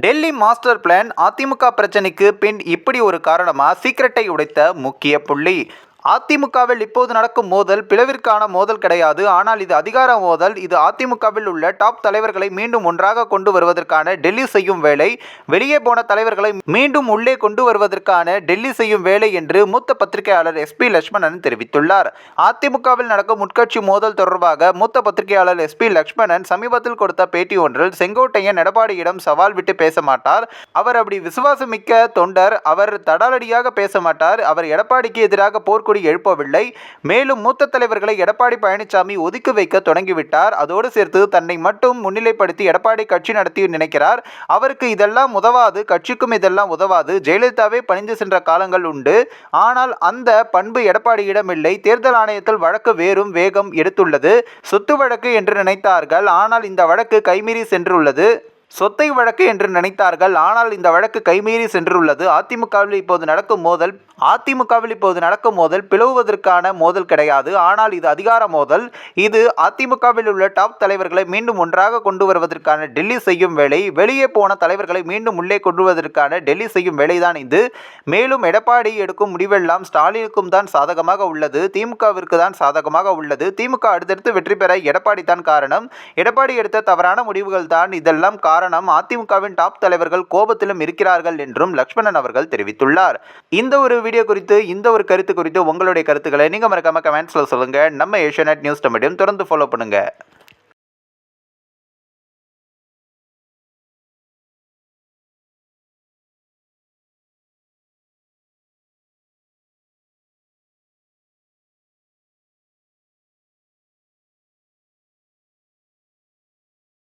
Delhi master plan AIADMK பிரச்சனைக்கு பின் இப்படி ஒரு காரணமா சீக்கிரட்டை உடைத்த முக்கிய புள்ளி. அதிமுகவில் இப்போது நடக்கும் மோதல் பிளவிற்கான மோதல் கிடையாது. ஆனால் இது அதிகார மோதல். இது அதிமுகவில் உள்ள டாப் தலைவர்களை மீண்டும் ஒன்றாக கொண்டு வருவதற்கான டெல்லி செய்யும் வேலை. வெளியே போன தலைவர்களை மீண்டும் உள்ளே கொண்டு வருவதற்கான டெல்லி செய்யும் வேலை என்று மூத்த பத்திரிகையாளர் எஸ்பி லட்சுமணன் தெரிவித்துள்ளார். அதிமுகவில் நடக்கும் உட்கட்சி மோதல் தொடர்பாக மூத்த பத்திரிகையாளர் எஸ்பி லட்சுமணன் சமீபத்தில் கொடுத்த பேட்டி ஒன்றில் செங்கோட்டையன் எடப்பாடியிடம் சவால் விட்டு பேச மாட்டார். அவர் அப்படி விசுவாசமிக்க தொண்டர். அவர் தடாலடியாக பேச மாட்டார். அவர் எடப்பாடிக்கு எதிராக போர்க்கு போர்க்கொடி எழுப்பவில்லை. மேலும் மூத்த தலைவர்களை எடப்பாடி பழனிசாமி ஒதுக்கி வைக்க தொடங்கிவிட்டார். அதோடு சேர்த்து தன்னை மட்டும் முன்னிலைப்படுத்தி எடப்பாடி கட்சி நடத்தி நினைக்கிறார். அவருக்கு இதெல்லாம் உதவாது கட்சிக்கும் இதெல்லாம் உதவாது. ஜெயலலிதாவே பணிந்து சென்ற காலங்கள் உண்டு. ஆனால் அந்த பண்பு எடப்பாடியிடம் இல்லை. தேர்தல் ஆணையத்தில் வழக்கு வேறும் வேகம் எடுத்துள்ளது. சொத்து வழக்கு என்று நினைத்தார்கள். ஆனால் இந்த வழக்கு கைமீறி சென்றுள்ளது. சொத்தை வழக்கு என்று நினைத்தார்கள். ஆனால் இந்த வழக்கு கைமீறி சென்றுள்ளது. அதிமுகவில் இப்போது நடக்கும் மோதல் அதிமுகவில் இப்போது நடக்கும் மோதல் பிளவுவதற்கான மோதல் கிடையாது. ஆனால் இது அதிகார மோதல். இது அதிமுகவில் உள்ள டாப் தலைவர்களை மீண்டும் ஒன்றாக கொண்டு வருவதற்கான டெல்லி செய்யும் வேலை வெளியே போன தலைவர்களை மீண்டும் உள்ளே கொண்டு வருவதற்கான டெல்லி செய்யும் வேலைதான் இது. மேலும் எடப்பாடி எடுக்கும் முடிவெல்லாம் ஸ்டாலினுக்கும் தான் சாதகமாக உள்ளது. திமுகவிற்கு தான் சாதகமாக உள்ளது. திமுக அடுத்தடுத்து வெற்றி பெற எடப்பாடி தான் காரணம். எடப்பாடி எடுத்த தவறான முடிவுகள் தான் இதெல்லாம் காரணம் அதிமுகவின் டாப் தலைவர்கள் கோபத்திலும் இருக்கிறார்கள் என்றும் லக்ஷ்மணன் அவர்கள் தெரிவித்துள்ளார். இந்த ஒரு வீடியோ குறித்து இந்த ஒரு கருத்து குறித்து உங்களுடைய கருத்துக்களை நீங்கள் மறக்காம கமெண்ட்ஸில் சொல்லுங்கள் நம்ம ஏஷியா நியூஸ் தமிழையும் தொடர்ந்து ஃபாலோ பண்ணுங்கள்